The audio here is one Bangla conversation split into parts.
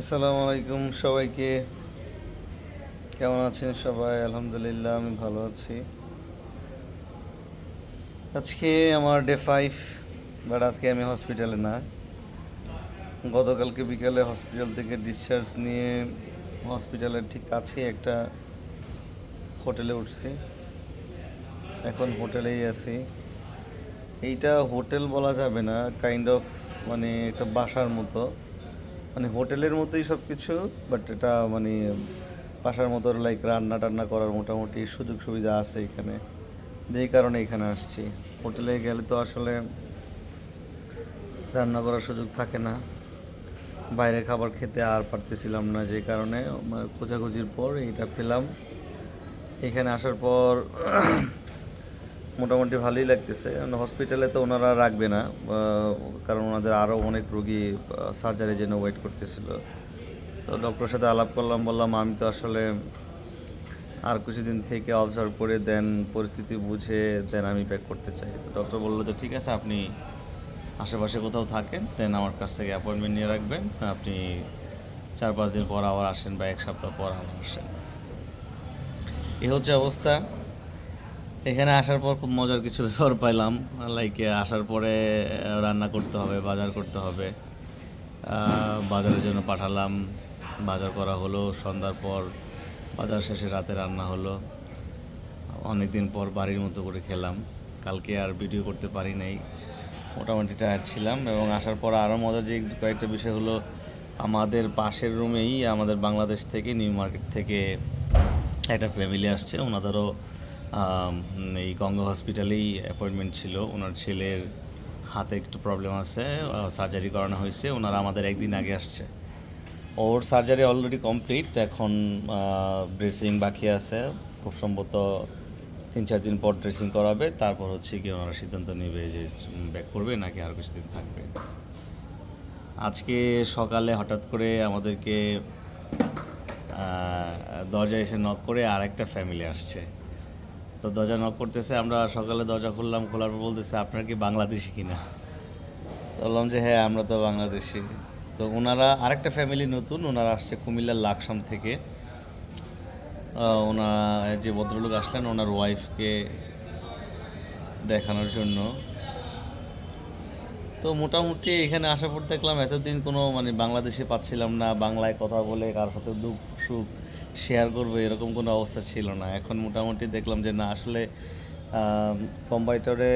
আসসালামু আলাইকুম সবাইকে। কেমন আছেন সবাই? আলহামদুলিল্লাহ, আমি ভালো আছি। আজকে আমার ডে ফাইভ বাট আজকে আমি হসপিটালে না। গতকালকে বিকালে হসপিটাল থেকে ডিসচার্জ নিয়ে হসপিটালের ঠিক কাছে একটা হোটেলে উঠছি। এখন হোটেলেই আছি। এইটা হোটেল বলা যাবে না কাইন্ড অফ মানে একটা বাসার মতো। মানে হোটেলের মতোই সব কিছু বাট এটা মানে বাসার মতো লাইক রান্না টান্না করার মোটামুটি সুযোগ সুবিধা আছে এখানে। যেই কারণে এখানে আসছি। হোটেলে গেলে তো আসলে রান্না করার সুযোগ থাকে না। বাইরের খাবার খেতে আর পারতেছিলাম না যে কারণে, খোঁজাখুঁজির পর এইটা পেলাম। এখানে আসার পর মোটামুটি ভালোই লাগতেছে। হসপিটালে তো ওনারা রাখবে না কারণ ওনাদের আরও অনেক রুগী সার্জারির জন্য ওয়েট করতেছিল। তো ডক্টরের সাথে আলাপ করলাম, বললাম, আমি তো আসলে আর কিছুদিন থেকে অবজার্ভ করে দেন, পরিস্থিতি বুঝে, দেন আমি ব্যাক করতে চাই। তো ডক্টর বলল যে, ঠিক আছে, আপনি আশেপাশে কোথাও থাকেন, দেন আমার কাছ থেকে অ্যাপয়েন্টমেন্ট নিয়ে রাখবেন। আপনি চার পাঁচ দিন পর আবার আসেন বা এক সপ্তাহ পর আবার আসেন। এ হচ্ছে অবস্থা। এখানে আসার পর খুব মজার কিছু ব্যাপার পাইলাম। লাইক আসার পরে রান্না করতে হবে, বাজার করতে হবে। বাজারের জন্য পাঠালাম। বাজার করা হলো, সন্ধ্যার পর বাজার শেষে রাতে রান্না হলো। অনেক দিন পর বাড়ির মতো করে খেলাম। কালকে আর ভিডিও করতে পারি নাই। মোটামুটি টায়ার ছিলাম এবং আসার পর আরও মজার যে কয়েকটা বিষয় হলো, আমাদের পাশের রুমেই আমাদের বাংলাদেশ থেকে নিউ মার্কেট থেকে একটা ফ্যামিলি আসছে। ওনাদেরও এই গঙ্গা হসপিটালেই অ্যাপয়েন্টমেন্ট ছিল। ওনার ছেলের হাতে একটু প্রবলেম আছে সার্জারি করানো হয়েছে। ওনারা আমাদের একদিন আগে আসছে। ওর সার্জারি অলরেডি কমপ্লিট এখন ড্রেসিং বাকি আছে। খুব সম্ভবত তিন চার দিন পর ড্রেসিং করাবে। তারপর হচ্ছে কি ওনারা সিদ্ধান্ত নেবে যে ব্যাক করবে নাকি আর কিছুদিন থাকবে। আজকে সকালে হঠাৎ করে আমাদেরকে আহ, দরজা এসে নক করে আর একটা ফ্যামিলি আসছে। তো দরজা নক করতেছে, আমরা সকালে দরজা খুললাম, খোলার পর বলতেছে, আপনার কি বাংলাদেশি কিনা? তো বললাম যে হ্যাঁ আমরা তো বাংলাদেশি। তো ওনারা আরেকটা ফ্যামিলি নতুন, ওনারা আসছে কুমিল্লার লাকসাম থেকে। ওনার যে ভদ্রলোক আসলেন, ওনার ওয়াইফকে দেখানোর জন্য। তো মোটামুটি এখানে আসার পর দেখলাম, এতদিন কোনো মানে বাংলাদেশে পাচ্ছিলাম না, বাংলায় কথা বলে কার সাথে দুঃখ সুখ শেয়ার করবে, এরকম কোনো অবস্থা ছিল না। এখন মোটামুটি দেখলাম যে না, আসলে কম্পাইটারে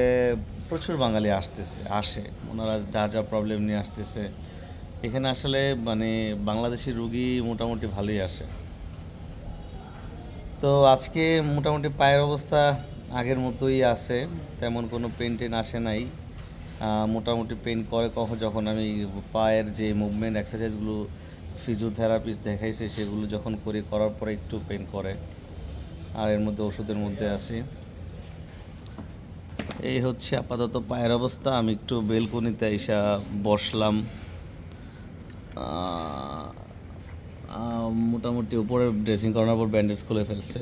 প্রচুর বাঙালি আসতেছে, আসে। ওনারা যা যা প্রবলেম নিয়ে আসতেছে। এখানে আসলে মানে বাংলাদেশি রুগী মোটামুটি ভালোই আসে। তো আজকে মোটামুটি পায়ের অবস্থা আগের মতোই আছে, তেমন কোনো পেন টেন আসে নাই। মোটামুটি পেন করে কখন যখন আমি পায়ের যে মুভমেন্ট এক্সারসাইজগুলো ফিজিওথেরাপিস্ট দেখাইছে, সেগুলো যখন করি, করার পরে একটু পেন করে। আর এর মধ্যে ওষুধের মধ্যে আছি। এই হচ্ছে আপাতত পায়ের অবস্থা। আমি একটু বেলকনিতে এসা বসলাম। মোটামুটি উপরে ড্রেসিং করানোর পর ব্যান্ডেজ খুলে ফেলছে।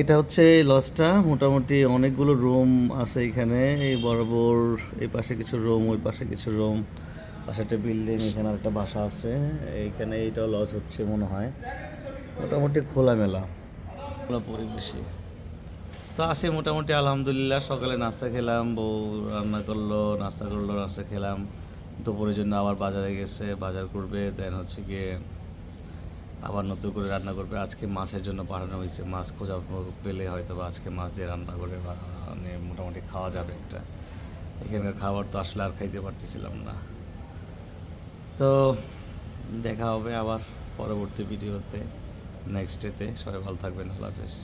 এটা হচ্ছে এই লজটা। মোটামুটি অনেকগুলো রুম আছে এখানে। এই বরাবর, এই পাশে কিছু রুম ওই পাশে কিছু রুম পাশে একটা বিল্ডিং, এখানে একটা বাসা আছে। এইখানে এইটাও লজ হচ্ছে মনে হয়। মোটামুটি খোলামেলা। খোলা পরিবেশে। তো আসে মোটামুটি, আলহামদুলিল্লাহ, সকালে নাস্তা খেলাম, বউ রান্না করল, নাস্তা করল, নাস্তা খেলাম। দুপুরের জন্য আবার বাজারে গেছে, বাজার করবে দেন হচ্ছে গিয়ে আবার নতুন করে রান্না করবে। আজকে মাছের জন্য পাঠানো হয়েছে, মাছ খোঁজা পেলে হয়তো বা আজকে মাছ দিয়ে রান্না করে মানে মোটামুটি খাওয়া যাবে একটা। এখানকার খাবার তো আসলে আর খাইতে পারতেছিলাম না। তো দেখা হবে আবার পরবর্তী ভিডিওতে নেক্সট ডেতে সবাই ভালো থাকবেন আল্লাহ হাফেজ।